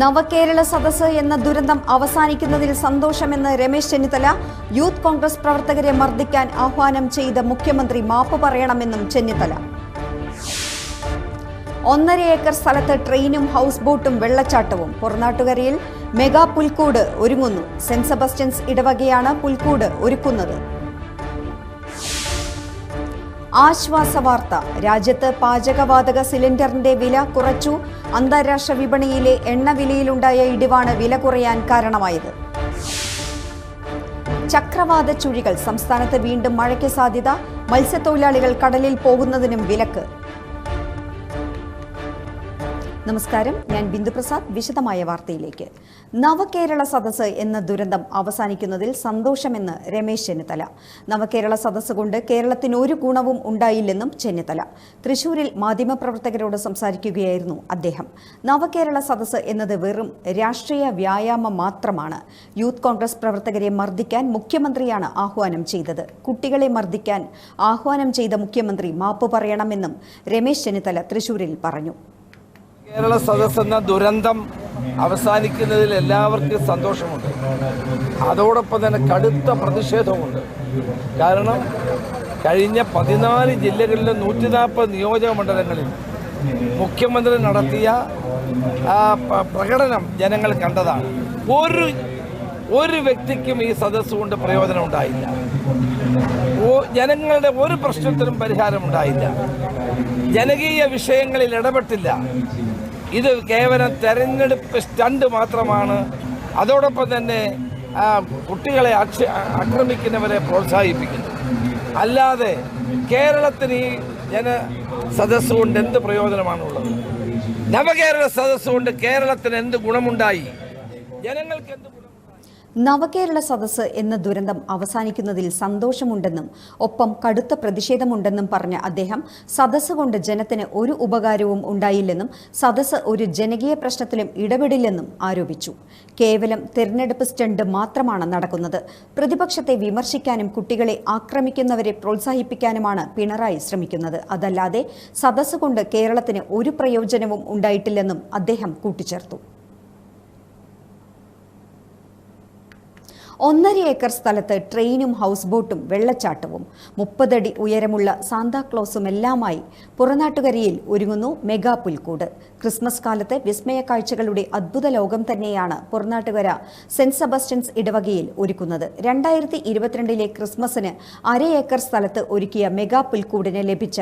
നവകേരള സദസ്സ് എന്ന ദുരന്തം അവസാനിക്കുന്നതിൽ സന്തോഷമെന്ന് രമേശ് ചെന്നിത്തല യൂത്ത് കോൺഗ്രസ് പ്രവർത്തകരെ മർദ്ദിക്കാൻ ആഹ്വാനം ചെയ്ത മുഖ്യമന്ത്രി മാപ്പ് പറയണമെന്നും ചെന്നിത്തല. ഒന്നര ഏക്കർ സ്ഥലത്ത് ട്രെയിനും ഹൗസ് ബോട്ടും വെള്ളച്ചാട്ടവും. പുറനാട്ടുകരയിൽ മെഗാ പുൽക്കൂട് ഒരുങ്ങുന്നു. സെന്റ് സെബസ്റ്റ്യൻസ് ഇടവകയാണ് പുൽക്കൂട് ഒരുക്കുന്നത്. ആശ്വാസ വാർത്ത. രാജ്യത്ത് പാചകവാതക സിലിണ്ടറിന്റെ വില കുറച്ചു. അന്താരാഷ്ട്ര വിപണിയിലെ എണ്ണവിലയിലുണ്ടായ ഇടിവാണ് വില കുറയാൻ കാരണമായത്. ചക്രവാത ചുഴികൾ. സംസ്ഥാനത്ത് വീണ്ടും മഴയ്ക്ക് സാധ്യത. മത്സ്യത്തൊഴിലാളികൾ കടലിൽ പോകുന്നതിനും വിലക്ക്. നമസ്കാരം. ഞാൻ ബിന്ദുപ്രസാദ് വിശദമായ വാർത്തയിലേക്ക്. നവകേരള സദസ്സ് എന്ന ദുരന്തം അവസാനിക്കുന്നതിൽ സന്തോഷമെന്ന് രമേശ് ചെന്നിത്തല. നവകേരള സദസ്സ് കൊണ്ട് കേരളത്തിന് ഒരു ഗുണവും ഉണ്ടായില്ലെന്നും ചെന്നിത്തല. തൃശൂരിൽ മാധ്യമപ്രവർത്തകരോട് സംസാരിക്കുകയായിരുന്നു അദ്ദേഹം. നവകേരള സദസ്സ് എന്നത് വെറും രാഷ്ട്രീയ വ്യായാമം മാത്രമാണ്. യൂത്ത് കോൺഗ്രസ് പ്രവർത്തകരെ മർദ്ദിക്കാൻ മുഖ്യമന്ത്രിയാണ് ആഹ്വാനം ചെയ്തത്. കുട്ടികളെ മർദ്ദിക്കാൻ ആഹ്വാനം ചെയ്ത മുഖ്യമന്ത്രി മാപ്പ് പറയണമെന്നും രമേശ് ചെന്നിത്തല തൃശൂരിൽ പറഞ്ഞു. കേരള സദസ് എന്ന ദുരന്തം അവസാനിക്കുന്നതിൽ എല്ലാവർക്കും സന്തോഷമുണ്ട്. അതോടൊപ്പം തന്നെ കടുത്ത പ്രതിഷേധമുണ്ട് കാരണം കഴിഞ്ഞ പതിനാല് ജില്ലകളിലെ നൂറ്റി നാൽപ്പത് നിയോജക മണ്ഡലങ്ങളിൽ മുഖ്യമന്ത്രി നടത്തിയ പ്രകടനം ജനങ്ങൾ കണ്ടതാണ്. ഒരു ഒരു വ്യക്തിക്കും ഈ സദസ് കൊണ്ട് പ്രയോജനം ഉണ്ടായില്ല. ജനങ്ങളുടെ ഒരു പ്രശ്നത്തിനും പരിഹാരമുണ്ടായില്ല. ജനകീയ വിഷയങ്ങളിൽ ഇടപെട്ടില്ല. ഇത് കേവലം തെരഞ്ഞെടുപ്പ് സ്റ്റണ്ട് മാത്രമാണ്. അതോടൊപ്പം തന്നെ കുട്ടികളെ ആക്രമിക്കുന്നവരെ പ്രോത്സാഹിപ്പിക്കുന്നു. അല്ലാതെ കേരളത്തിന് ഈ ജന സദസ് കൊണ്ട് എന്ത് പ്രയോജനമാണുള്ളത്? നവകേരള സദസ്സുകൊണ്ട് കേരളത്തിന് എന്ത് ഗുണമുണ്ടായി? ജനങ്ങൾക്ക് എന്ത് നവകേരള സദസ്സ് എന്ന ദുരന്തം അവസാനിക്കുന്നതിൽ സന്തോഷമുണ്ടെന്നും ഒപ്പം കടുത്ത പ്രതിഷേധമുണ്ടെന്നും പറഞ്ഞ അദ്ദേഹം സദസ്സ് കൊണ്ട് ജനത്തിന് ഒരു ഉപകാരവും ഉണ്ടായില്ലെന്നും സദസ്സ് ഒരു ജനകീയ പ്രശ്നത്തിലും ഇടപെടില്ലെന്നും ആരോപിച്ചു. കേവലം തെരഞ്ഞെടുപ്പ് സ്റ്റണ്ട് മാത്രമാണ് നടക്കുന്നത്. പ്രതിപക്ഷത്തെ വിമർശിക്കാനും കുട്ടികളെ ആക്രമിക്കുന്നവരെ പ്രോത്സാഹിപ്പിക്കാനുമാണ് പിണറായി ശ്രമിക്കുന്നത്. അതല്ലാതെ സദസ്സ് കൊണ്ട് കേരളത്തിന് ഒരു പ്രയോജനവും ഉണ്ടായിട്ടില്ലെന്നും അദ്ദേഹം കൂട്ടിച്ചേർത്തു. ഒന്നര ഏക്കർ സ്ഥലത്ത് ട്രെയിനും ഹൗസ് ബോട്ടും വെള്ളച്ചാട്ടവും. മുപ്പതടി ഉയരമുള്ള സാന്താക്ലോസും എല്ലാമായി പുറനാട്ടുകരയിൽ ഒരുങ്ങുന്നു മെഗാ പുൽക്കൂട്. ക്രിസ്മസ് കാലത്തെ വിസ്മയ കാഴ്ചകളുടെ അദ്ഭുത ലോകം തന്നെയാണ് പുറനാട്ടുകര സെന്റ് സെബസ്റ്റ്യൻസ് ഇടവകയിൽ ഒരുക്കുന്നത്. രണ്ടായിരത്തി ഇരുപത്തിരണ്ടിലെ ക്രിസ്മസിന് അര ഏക്കർ സ്ഥലത്ത് ഒരുക്കിയ മെഗാ പുൽക്കൂടിന് ലഭിച്ച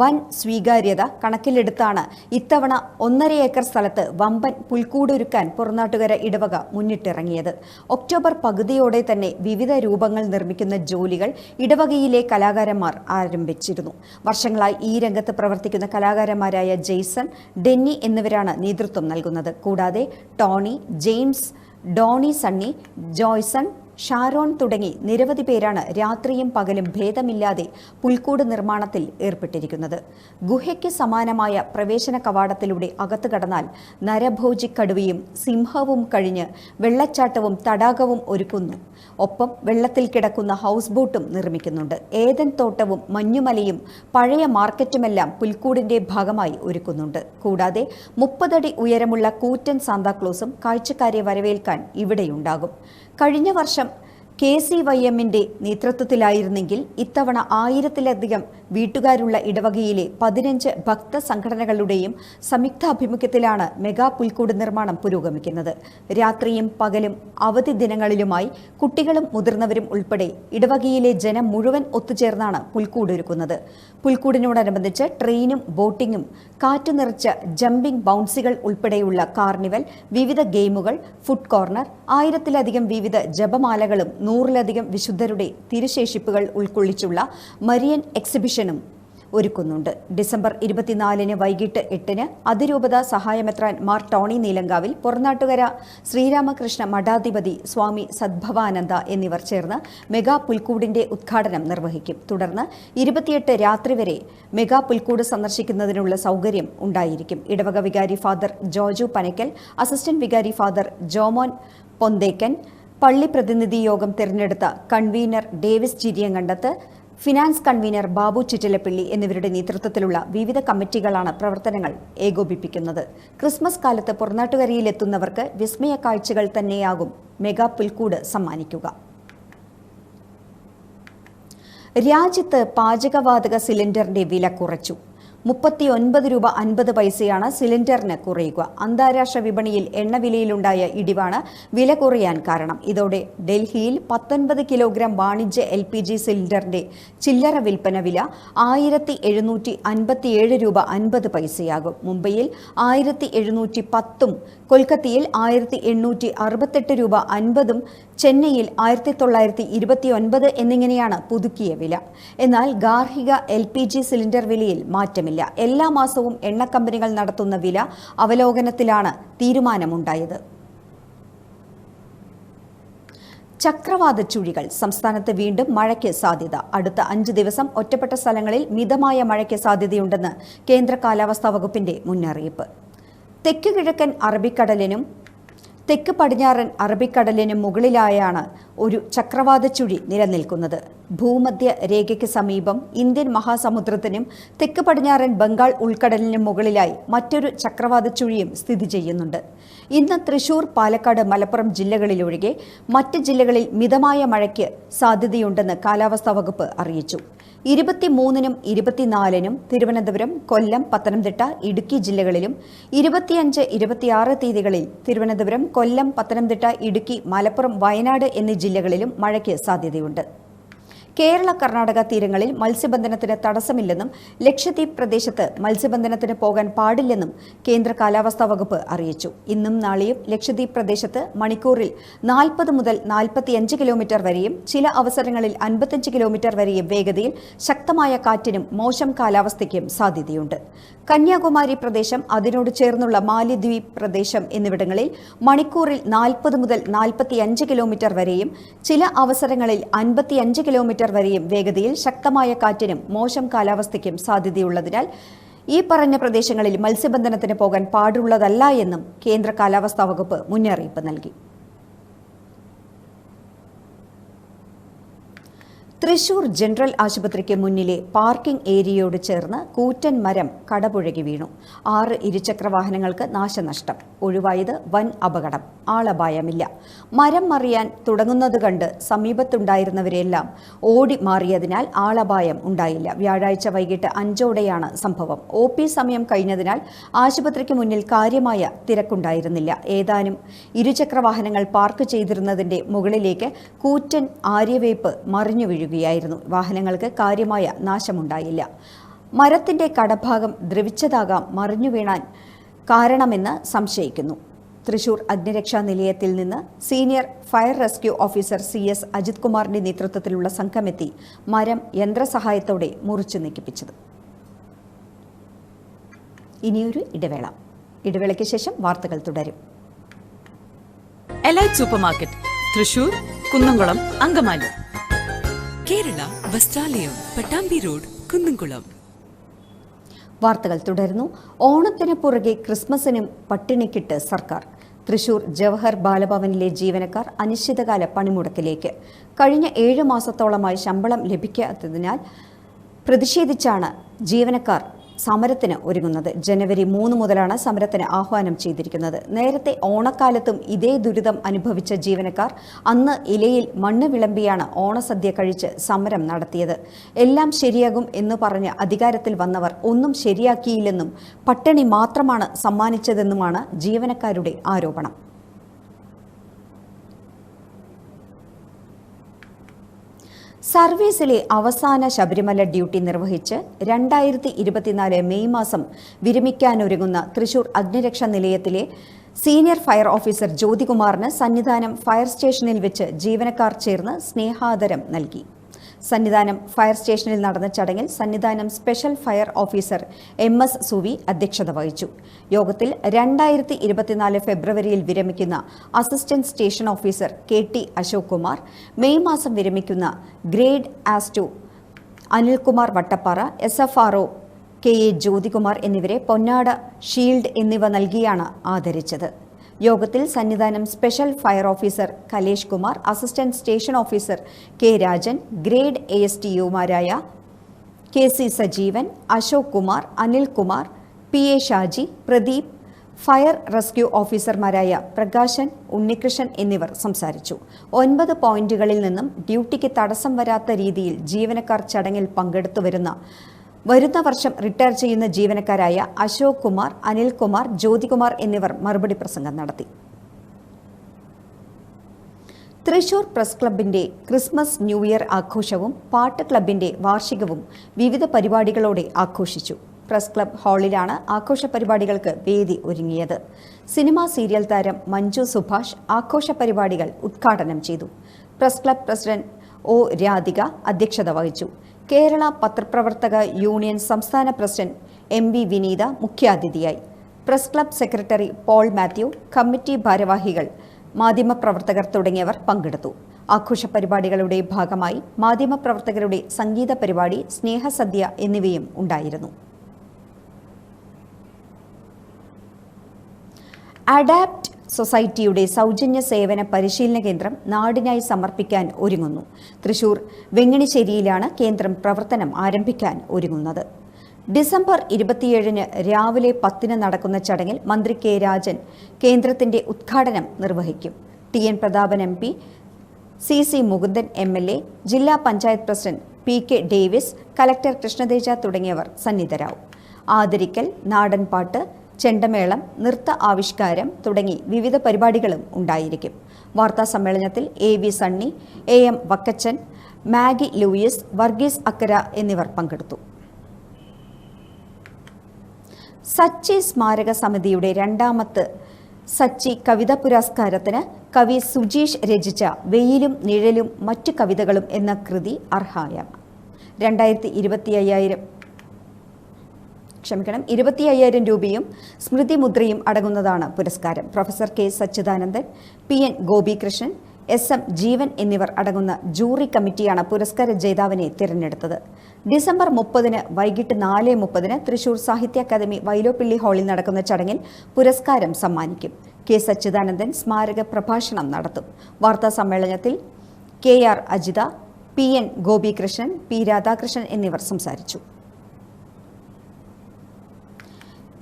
വൻ സ്വീകാര്യത കണക്കിലെടുത്താണ് ഇത്തവണ ഒന്നര ഏക്കർ സ്ഥലത്ത് വമ്പൻ പുൽക്കൂടൊരുക്കാൻ പുറനാട്ടുകര ഇടവക മുന്നിട്ടിറങ്ങിയത്. ഒക്ടോബർ പകുതിയോടെ തന്നെ വിവിധ രൂപങ്ങൾ നിർമ്മിക്കുന്ന ജോലികൾ ഇടവകയിലെ കലാകാരന്മാർ ആരംഭിച്ചിരുന്നു. വർഷങ്ങളായി ഈ രംഗത്ത് പ്രവർത്തിക്കുന്ന കലാകാരന്മാരായ ജെയ്സൺ ഡെന്നി എന്നിവരാണ് നേതൃത്വം നൽകുന്നത്. കൂടാതെ Tony James Donny Sunny Joyson Sharon തുടങ്ങി നിരവധി പേരാണ് രാത്രിയും പകലും ഭേദമില്ലാതെ പുൽക്കൂട് നിർമ്മാണത്തിൽ ഏർപ്പെട്ടിരിക്കുന്നത്. ഗുഹയ്ക്ക് സമാനമായ പ്രവേശന കവാടത്തിലൂടെ അകത്തു കടന്നാൽ നരഭോജിക്കടുവയും സിംഹവും കഴിഞ്ഞ് വെള്ളച്ചാട്ടവും തടാകവും ഒരുക്കുന്നു. ഒപ്പം വെള്ളത്തിൽ കിടക്കുന്ന ഹൗസ് ബോട്ടും നിർമ്മിക്കുന്നുണ്ട്. ഏതൻ തോട്ടവും മഞ്ഞുമലയും പഴയ മാർക്കറ്റുമെല്ലാം പുൽക്കൂടിന്റെ ഭാഗമായി ഒരുക്കുന്നുണ്ട്. കൂടാതെ മുപ്പതടി ഉയരമുള്ള കൂറ്റൻ സാന്താക്ലോസും കാഴ്ചക്കാരെ വരവേൽക്കാൻ ഇവിടെയുണ്ടാകും. കഴിഞ്ഞ വർഷം കെ സി വൈ എമ്മിന്റെ നേതൃത്വത്തിലായിരുന്നെങ്കിൽ ഇത്തവണ ആയിരത്തിലധികം വീട്ടുകാരുള്ള ഇടവകയിലെ പതിനഞ്ച് ഭക്ത സംഘടനകളുടെയും സംയുക്താഭിമുഖ്യത്തിലാണ് മെഗാ പുൽക്കൂട് നിർമ്മാണം പുരോഗമിക്കുന്നത്. രാത്രിയും പകലും അവധി ദിനങ്ങളിലുമായി കുട്ടികളും മുതിർന്നവരും ഉൾപ്പെടെ ഇടവകയിലെ ജനം മുഴുവൻ ഒത്തുചേർന്നാണ് പുൽക്കൂടൊരുക്കുന്നത് പുൽക്കൂടിനോടനുബന്ധിച്ച് ട്രെയിനും ബോട്ടിങ്ങും കാറ്റു നിറച്ച ജമ്പിംഗ് ബൗൺസികൾ ഉൾപ്പെടെയുള്ള കാർണിവൽ വിവിധ ഗെയിമുകൾ ഫുഡ് കോർണർ ആയിരത്തിലധികം വിവിധ ജപമാലകളും നൂറിലധികം വിശുദ്ധരുടെ തിരുശേഷിപ്പുകൾ ഉൾക്കൊള്ളിച്ചുള്ള മരിയൻ എക്സിബിഷനും ഒരുക്കുന്നുണ്ട്. ഡിസംബർ ഇരുപത്തിനാലിന് വൈകിട്ട് എട്ടിന് അതിരൂപത സഹായമെത്രാൻ മാർ ടോണി നീലങ്കാവിൽ പുറനാട്ടുകര ശ്രീരാമകൃഷ്ണ മഠാധിപതി സ്വാമി സദ്ഭവാനന്ദ എന്നിവർ ചേർന്ന് മെഗാ പുൽക്കൂടിന്റെ ഉദ്ഘാടനം നിർവഹിക്കും. തുടർന്ന് ഇരുപത്തിയെട്ട് രാത്രി വരെ മെഗാ പുൽക്കൂട് സന്ദർശിക്കുന്നതിനുള്ള സൗകര്യം ഉണ്ടായിരിക്കും. ഇടവക വികാരി ഫാദർ ജോജു പനക്കൽ അസിസ്റ്റന്റ് വികാരി ഫാദർ ജോമോൻ പൊന്തേക്കൻ പള്ളി പ്രതിനിധി യോഗം തിരഞ്ഞെടുത്ത convener Davis Chiriyankandath finance convener Babu Chittilappilly എന്നിവരുടെ നേതൃത്വത്തിലുള്ള വിവിധ കമ്മിറ്റികളാണ് പ്രവർത്തനങ്ങൾ ഏകോപിപ്പിക്കുന്നത്. ക്രിസ്മസ് കാലത്ത് പുറനാട്ടുകരയിലെത്തുന്നവർക്ക് വിസ്മയ കാഴ്ചകൾ തന്നെയാകും മെഗാ പുൽക്കൂട് സമ്മാനിക്കുക. രാജ്യത്ത് പാചകവാതക സിലിണ്ടറിന്റെ വില കുറച്ചു. മുപ്പത്തി ഒൻപത് രൂപ അൻപത് പൈസയാണ് സിലിണ്ടറിന് കുറയുക. അന്താരാഷ്ട്ര വിപണിയിൽ എണ്ണവിലയിലുണ്ടായ ഇടിവാണ് വില കുറയാൻ കാരണം. ഇതോടെ ഡൽഹിയിൽ പത്തൊൻപത് കിലോഗ്രാം വാണിജ്യ എൽ പി ജി സിലിണ്ടറിന്റെ ചില്ലറ വിൽപ്പന വില ആയിരത്തി എഴുന്നൂറ്റി അൻപത്തിയേഴ് രൂപ അൻപത് പൈസയാകും. മുംബൈയിൽ ആയിരത്തി എഴുന്നൂറ്റി പത്തും കൊൽക്കത്തയിൽ ആയിരത്തി എണ്ണൂറ്റി അറുപത്തെട്ട് രൂപ അൻപതും ചെന്നൈയിൽ ആയിരത്തി തൊള്ളായിരത്തി ഇരുപത്തി ഒൻപത് എന്നിങ്ങനെയാണ് പുതുക്കിയ വില. എന്നാൽ ഗാർഹിക എൽ പി ജി സിലിണ്ടർ വിലയിൽ മാറ്റമില്ല. എല്ലാ മാസവും എണ്ണ കമ്പനികൾ നടത്തുന്ന വില അവലോകനത്തിലാണ് തീരുമാനമുണ്ടായത്. ചക്രവാത ചുഴികൾ. സംസ്ഥാനത്ത് വീണ്ടും മഴയ്ക്ക് സാധ്യത. അടുത്ത അഞ്ച് ദിവസം ഒറ്റപ്പെട്ട സ്ഥലങ്ങളിൽ മിതമായ മഴയ്ക്ക് സാധ്യതയുണ്ടെന്ന് കേന്ദ്ര കാലാവസ്ഥാ വകുപ്പിന്റെ മുന്നറിയിപ്പ്. തെക്ക് കിഴക്കൻ അറബിക്കടലിനും തെക്ക് പടിഞ്ഞാറൻ അറബിക്കടലിനും മുകളിലായാണ് ഒരു ചക്രവാത ചുഴി നിലനിൽക്കുന്നത്. ഭൂമധ്യ രേഖയ്ക്ക് സമീപം ഇന്ത്യൻ മഹാസമുദ്രത്തിനും തെക്ക് പടിഞ്ഞാറൻ ബംഗാൾ ഉൾക്കടലിനും മുകളിലായി മറ്റൊരു ചക്രവാത ചുഴിയും സ്ഥിതി ചെയ്യുന്നുണ്ട്. ഇന്ന് തൃശൂർ പാലക്കാട് മലപ്പുറം ജില്ലകളിലൊഴികെ മറ്റ് ജില്ലകളിൽ മിതമായ മഴയ്ക്ക് സാധ്യതയുണ്ടെന്ന് കാലാവസ്ഥാ വകുപ്പ് അറിയിച്ചു. ഇരുപത്തിമൂന്നിനും ഇരുപത്തിനാലിനും തിരുവനന്തപുരം കൊല്ലം പത്തനംതിട്ട ഇടുക്കി ജില്ലകളിലും ഇരുപത്തിയഞ്ച് ഇരുപത്തിയാറ് തീയതികളിൽ തിരുവനന്തപുരം കൊല്ലം പത്തനംതിട്ട ഇടുക്കി മലപ്പുറം വയനാട് എന്നീ ജില്ലകളിലും മഴയ്ക്ക് സാധ്യതയുണ്ട്. കേരള കർണാടക തീരങ്ങളിൽ മത്സ്യബന്ധനത്തിന് തടസ്സമില്ലെന്നും ലക്ഷദ്വീപ് പ്രദേശത്ത് മത്സ്യബന്ധനത്തിന് പോകാൻ പാടില്ലെന്നും കേന്ദ്ര കാലാവസ്ഥാ വകുപ്പ് അറിയിച്ചു. ഇന്നും നാളെയും ലക്ഷദ്വീപ് പ്രദേശത്ത് മണിക്കൂറിൽ നാൽപ്പത് മുതൽ നാൽപ്പത്തിയഞ്ച് കിലോമീറ്റർ വരെയും ചില അവസരങ്ങളിൽ അൻപത്തിയഞ്ച് കിലോമീറ്റർ വരെയും വേഗതയിൽ ശക്തമായ കാറ്റിനും മോശം കാലാവസ്ഥയ്ക്കും സാധ്യതയുണ്ട്. കന്യാകുമാരി പ്രദേശം അതിനോട് ചേർന്നുള്ള മാലിദ്വീപ് പ്രദേശം എന്നിവിടങ്ങളിൽ മണിക്കൂറിൽ നാൽപ്പത് മുതൽ നാൽപ്പത്തിയഞ്ച് കിലോമീറ്റർ വരെയും ചില അവസരങ്ങളിൽ അൻപത്തിയഞ്ച് കിലോമീറ്റർ വരെയും വേഗതയിൽ ശക്തമായ കാറ്റിനും മോശം കാലാവസ്ഥയ്ക്കും സാധ്യതയുള്ളതിനാൽ ഈ പറഞ്ഞ പ്രദേശങ്ങളിൽ മത്സ്യബന്ധനത്തിന് പോകാൻ പാടുള്ളതല്ല എന്നും കേന്ദ്ര കാലാവസ്ഥാ വകുപ്പ് മുന്നറിയിപ്പ് നൽകി. തൃശൂർ ജനറൽ ആശുപത്രിക്ക് മുന്നിലെ പാർക്കിംഗ് ഏരിയയോട് ചേർന്ന് കൂറ്റൻ മരം കടപുഴകി വീണു. ആറ് ഇരുചക്ര വാഹനങ്ങൾക്ക് നാശനഷ്ടം. ഒഴിവായത് വൻ അപകടം. ആളപായമില്ല. മരം മറിയാൻ തുടങ്ങുന്നത് കണ്ട് സമീപത്തുണ്ടായിരുന്നവരെല്ലാം ഓടി മാറിയതിനാൽ ആളപായം ഉണ്ടായില്ല. വ്യാഴാഴ്ച വൈകിട്ട് അഞ്ചോടെയാണ് സംഭവം. ഒ പി സമയം കഴിഞ്ഞതിനാൽ ആശുപത്രിക്ക് മുന്നിൽ കാര്യമായ തിരക്കുണ്ടായിരുന്നില്ല. ഏതാനും ഇരുചക്ര വാഹനങ്ങൾ പാർക്ക് ചെയ്തിരുന്നതിന്റെ മുകളിലേക്ക് കൂറ്റൻ ആര്യവേപ്പ് മറിഞ്ഞു വീഴുകയായിരുന്നു വാഹനങ്ങൾക്ക് കാര്യമായ നാശമുണ്ടായില്ല. മരത്തിന്റെ കടഭാഗം ദ്രവിച്ചതാകാം മറിഞ്ഞു വീണാൻ കാരണമെന്ന് സംശയിക്കുന്നു. തൃശൂർ അഗ്നിരക്ഷാ നിലയത്തിൽ നിന്ന് senior fire rescue officer C S Ajith കുമാറിന്റെ നേതൃത്വത്തിലുള്ള സംഘമെത്തി മരം യന്ത്രസഹായത്തോടെ മുറിച്ചു നീക്കിപ്പിച്ചത്. ഇനിയൊരു ഇടവേള. ഇടവേളയ്ക്ക് ശേഷം വാർത്തകൾ തുടരും. Elite supermarket Thrissur Kunnamkulam Angamaly. Kerala Vasthralayam Pattambi road Kunnamkulam. വാർത്തകൾ തുടരുന്നു. ഓണത്തിന് പുറകെ ക്രിസ്മസിനും പട്ടിണിക്കിട്ട് സർക്കാർ. തൃശൂർ ജവഹർ ബാലഭവനിലെ ജീവനക്കാർ അനിശ്ചിതകാല പണിമുടക്കിലേക്ക്. കഴിഞ്ഞ ഏഴ് മാസത്തോളമായി ശമ്പളം ലഭിക്കാത്തതിനാൽ പ്രതിഷേധിച്ചാണ് ജീവനക്കാർ സമരത്തിന് ഒരുങ്ങുന്നത്. ജനുവരി മൂന്ന് മുതലാണ് സമരത്തിന് ആഹ്വാനം ചെയ്തിരിക്കുന്നത്. നേരത്തെ ഓണക്കാലത്തും ഇതേ ദുരിതം അനുഭവിച്ച ജീവനക്കാർ അന്ന് ഇലയിൽ മണ്ണ് വിളമ്പിയാണ് ഓണസദ്യ കഴിച്ച് സമരം നടത്തിയത്. എല്ലാം ശരിയാകും എന്ന് പറഞ്ഞ് അധികാരത്തിൽ വന്നവർ ഒന്നും ശരിയാക്കിയില്ലെന്നും പട്ടിണി മാത്രമാണ് സമ്മാനിച്ചതെന്നുമാണ് ജീവനക്കാരുടെ ആരോപണം. സർവീസിലെ അവസാന ശബരിമല ഡ്യൂട്ടി നിർവഹിച്ച് രണ്ടായിരത്തി ഇരുപത്തിനാല് മെയ് മാസം വിരമിക്കാനൊരുങ്ങുന്ന തൃശൂർ അഗ്നിരക്ഷാ നിലയത്തിലെ സീനിയർ ഫയർ ഓഫീസർ ജ്യോതികുമാറിന് സന്നിധാനം ഫയർ സ്റ്റേഷനിൽ വെച്ച് ജീവനക്കാർ ചേർന്ന് സ്നേഹാദരം നൽകി. സന്നിധാനം ഫയർ സ്റ്റേഷനിൽ നടന്ന ചടങ്ങിൽ Sannidhanam special fire officer M S Suvi അധ്യക്ഷത വഹിച്ചു. യോഗത്തിൽ രണ്ടായിരത്തി ഇരുപത്തിനാല് ഫെബ്രുവരിയിൽ വിരമിക്കുന്ന assistant station officer K T Ashok Kumar May മാസം വിരമിക്കുന്ന ഗ്രേഡ് ആസ് ആസ്റ്റു Anilkumar Vattappara S F R O K A Jyothikumar എന്നിവരെ പൊന്നാട ഷീൽഡ് എന്നിവ നൽകിയാണ് ആദരിച്ചത്. യോഗത്തിൽ Sannidhanam special fire officer Kalesh Kumar assistant station officer K Rajan grade A S T യുമാരായ K C Sajeevan Ashok Kumar Anilkumar P A Shaji Pradeep fire rescue ഓഫീസർമാരായ പ്രകാശൻ ഉണ്ണികൃഷ്ണൻ എന്നിവർ സംസാരിച്ചു. ഒൻപത് പോയിന്റുകളിൽ നിന്നും ഡ്യൂട്ടിക്ക് തടസ്സം വരാത്ത രീതിയിൽ ജീവനക്കാർ ചടങ്ങിൽ പങ്കെടുത്തു വരുന്ന വരുന്ന വർഷം റിട്ടയർ ചെയ്യുന്ന ജീവനക്കാരായ അശോക് കുമാർ അനിൽകുമാർ ജ്യോതികുമാർ എന്നിവർ മറുപടി പ്രസംഗം നടത്തി. തൃശൂർ പ്രസ് ക്ലബിന്റെ ക്രിസ്മസ് ന്യൂ ഇയർ ആഘോഷവും പാട്ട് ക്ലബിന്റെ വാർഷികവും വിവിധ പരിപാടികളോടെ ആഘോഷിച്ചു. പ്രസ് ക്ലബ് ഹാളിലാണ് ആഘോഷ പരിപാടികൾക്ക് വേദി ഒരുങ്ങിയത്. സിനിമാ സീരിയൽ താരം മഞ്ജു സുഭാഷ് ആഘോഷ പരിപാടികൾ ഉദ്ഘാടനം ചെയ്തു. Press club president O Radhika അധ്യക്ഷത വഹിച്ചു. കേരള പത്രപ്രവർത്തക യൂണിയൻ സംസ്ഥാന പ്രസിഡന്റ് എം വി വിനീത മുഖ്യാതിഥിയായി. Press club secretary Paul Mathew committee ഭാരവാഹികൾ മാധ്യമപ്രവർത്തകർ തുടങ്ങിയവർ പങ്കെടുത്തു. ആഘോഷ പരിപാടികളുടെ ഭാഗമായി മാധ്യമപ്രവർത്തകരുടെ സംഗീത പരിപാടി സ്നേഹസദ്യ എന്നിവയും ഉണ്ടായിരുന്നു. അഡാപ്റ്റ് സൊസൈറ്റിയുടെ സൗജന്യ സേവന പരിശീലന കേന്ദ്രം നാടിനായി സമർപ്പിക്കാൻ ഒരുങ്ങുന്നു. തൃശൂർ വെങ്ങണിശ്ശേരിയിലാണ് കേന്ദ്രം പ്രവർത്തനം ആരംഭിക്കാൻ ഒരുങ്ങുന്നത്. ഡിസംബർ ഇരുപത്തിയേഴിന് രാവിലെ പത്തിന് നടക്കുന്ന ചടങ്ങിൽ മന്ത്രി കെ രാജൻ കേന്ദ്രത്തിന്റെ ഉദ്ഘാടനം നിർവഹിക്കും. T N Prathapan M P C C Mukundan M L A ജില്ലാ panchayat president P K Davis collector Krishnateja തുടങ്ങിയവർ സന്നിധരാവും. ആദരിക്കൽ നാടൻപാട്ട് ചെണ്ടമേളം നൃത്ത ആവിഷ്കാരം തുടങ്ങി വിവിധ പരിപാടികളും ഉണ്ടായിരിക്കും. വാർത്താ സമ്മേളനത്തിൽ A V Sunny A M Vakkachan Maggie Louis Varghese Akkara എന്നിവർ പങ്കെടുത്തു. സച്ചി സ്മാരക സമിതിയുടെ രണ്ടാമത്തെ സച്ചി കവിതാ പുരസ്കാരത്തിന് കവി സുജീഷ് രചിച്ച വെയിലും നിഴലും മറ്റു കവിതകളും എന്ന കൃതി അർഹായ രണ്ടായിരത്തി ഇരുപത്തി അയ്യായിരം ക്ഷമിക്കണം ഇരുപത്തി അയ്യായിരം രൂപയും സ്മൃതി മുദ്രയും അടങ്ങുന്നതാണ് പുരസ്കാരം. Professor K Sachidanandan P N Gopikrishnan S M Jeevan എന്നിവർ അടങ്ങുന്ന ജൂറി കമ്മിറ്റിയാണ് പുരസ്കാര ജേതാവിനെ തിരഞ്ഞെടുത്തത്. ഡിസംബർ മുപ്പതിന് വൈകിട്ട് നാല് മുപ്പതിന് തൃശൂർ സാഹിത്യ അക്കാദമി വൈലോപ്പിള്ളി ഹാളിൽ നടക്കുന്ന ചടങ്ങിൽ പുരസ്കാരം സമ്മാനിക്കും. കെ സച്ചിദാനന്ദൻ സ്മാരക പ്രഭാഷണം നടത്തും. വാർത്താ സമ്മേളനത്തിൽ K R Ajitha P N Gopikrishnan P Radhakrishnan എന്നിവർ സംസാരിച്ചു.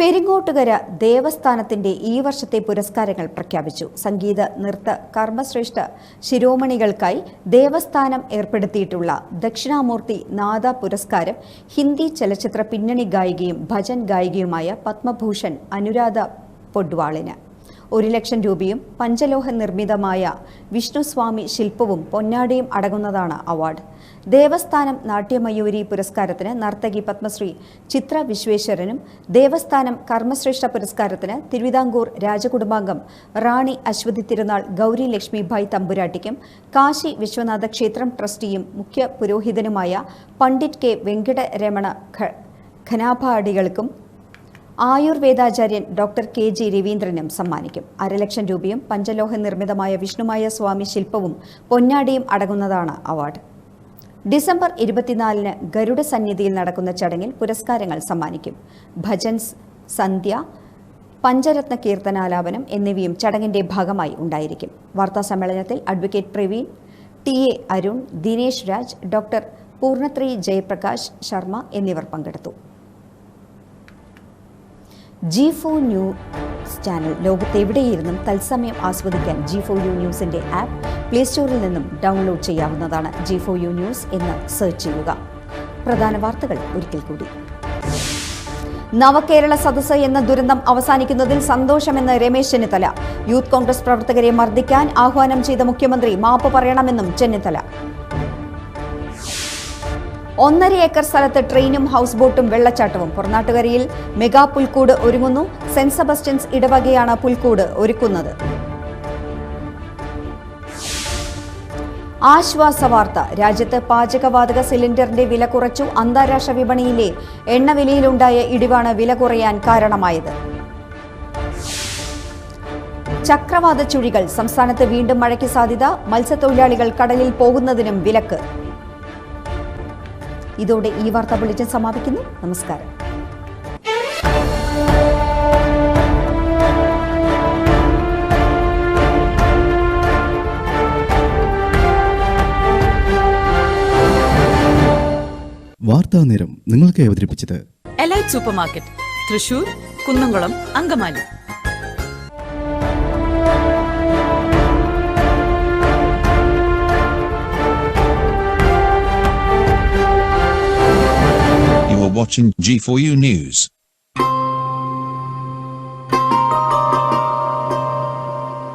പെരിങ്ങോട്ടുകര ദേവസ്ഥാനത്തിന്റെ ഈ വർഷത്തെ പുരസ്കാരങ്ങൾ പ്രഖ്യാപിച്ചു. സംഗീത നൃത്ത കർമ്മശ്രേഷ്ഠ ശിരോമണികൾക്കായി ദേവസ്ഥാനം ഏർപ്പെടുത്തിയിട്ടുള്ള ദക്ഷിണാമൂർത്തി നാദ പുരസ്കാരം ഹിന്ദി ചലച്ചിത്ര പിന്നണി ഗായികയും ഭജൻ ഗായികയുമായ പത്മഭൂഷൺ അനുരാധ പൊഡ്വാളിന്. ഒരു ലക്ഷം രൂപയും പഞ്ചലോഹ നിർമ്മിതമായ വിഷ്ണുസ്വാമി ശില്പവും പൊന്നാടിയും അടങ്ങുന്നതാണ് അവാർഡ്. ദേവസ്ഥാനം നാട്യമയൂരി പുരസ്കാരത്തിന് നർത്തകി പത്മശ്രീ ചിത്ര വിശ്വേശ്വരനും ദേവസ്ഥാനം കർമ്മശ്രേഷ്ഠ പുരസ്കാരത്തിന് തിരുവിതാംകൂർ രാജകുടുംബാംഗം റാണി അശ്വതി തിരുനാൾ ഗൗരി ലക്ഷ്മിഭായ് തമ്പുരാട്ടിക്കും കാശി വിശ്വനാഥ ക്ഷേത്രം ട്രസ്റ്റിയും മുഖ്യ പുരോഹിതനുമായ പണ്ഡിറ്റ് കെ വെങ്കടരമണ ഖനാഭാടികൾക്കും ആയുർവേദാചാര്യൻ ഡോക്ടർ കെ ജി രവീന്ദ്രനും സമ്മാനിക്കും. അരലക്ഷം രൂപയും പഞ്ചലോഹ നിർമ്മിതമായ വിഷ്ണുമായ സ്വാമി ശില്പവും പൊന്നാടിയും അടങ്ങുന്നതാണ് അവാർഡ്. ഡിസംബർ ഇരുപത്തിനാലിന് ഗരുഡ സന്നിധിയിൽ നടക്കുന്ന ചടങ്ങിൽ പുരസ്കാരങ്ങൾ സമ്മാനിക്കും. ഭജൻസ് സന്ധ്യ പഞ്ചരത്ന കീർത്തനാലാപനം എന്നിവയും ചടങ്ങിന്റെ ഭാഗമായി ഉണ്ടായിരിക്കും. വാർത്താ സമ്മേളനത്തിൽ advocate Praveen T A Arun Dinesh Raj doctor Poornathri Jayaprakash Sharma എന്നിവർ പങ്കെടുത്തു. ജി ഫോ ന്യൂസ് ചാനൽ ലോകത്തെവിടെയിരുന്നും തത്സമയം ആസ്വദിക്കാൻ ജി ഫോ യു ന്യൂസിന്റെ ആപ്പ് പ്ലേ സ്റ്റോറിൽ നിന്നും ഡൗൺലോഡ് ചെയ്യാവുന്നതാണ് ജി ഫോ യു ന്യൂസ് എന്ന് സെർച്ച് ചെയ്യുക. പ്രധാന വാർത്തകൾ ഒരിക്കൽ കൂടി. നവകേരള സദസ്സ് എന്ന ദുരന്തം അവസാനിക്കുന്നതിൽ സന്തോഷമെന്ന് രമേശ് ചെന്നിത്തല. യൂത്ത് കോൺഗ്രസ് പ്രവർത്തകരെ മർദ്ദിക്കാൻ ആഹ്വാനം ചെയ്ത മുഖ്യമന്ത്രി മാപ്പ് പറയണമെന്നും ചെന്നിത്തല. ഒന്നര ഏക്കർ സ്ഥലത്ത് ട്രെയിനും ഹൗസ് ബോട്ടും വെള്ളച്ചാട്ടവും. പുറനാട്ടുകരയിൽ മെഗാ പുൽക്കൂട് ഒരുങ്ങുന്നു. സെന്റ് സെബസ്റ്റ്യൻസ് ഇടവകയാണ് പുൽക്കൂട് ഒരുക്കുന്നത്. ആശ്വാസ വാർത്ത. രാജ്യത്ത് പാചകവാതക സിലിണ്ടറിന്റെ വില കുറച്ചു. അന്താരാഷ്ട്ര വിപണിയിലെ എണ്ണവിലയിലുണ്ടായ ഇടിവാണ് വില കുറയാൻ കാരണമായത്. ചക്രവാത ചുഴികൾ. സംസ്ഥാനത്ത് വീണ്ടും മഴയ്ക്ക് സാധ്യത. മത്സ്യത്തൊഴിലാളികൾ കടലിൽ പോകുന്നതിനും വിലക്ക്. ഇതോടെ ഈ വാർത്താ ബുള്ളറ്റിൻ സമാപിക്കുന്നു. നമസ്കാരം. വാർത്താ നേരം നിങ്ങൾക്ക് അവതരിപ്പിച്ചത് elite super market Thrissur Kunnamkulam Angamaly. Watching G4U News.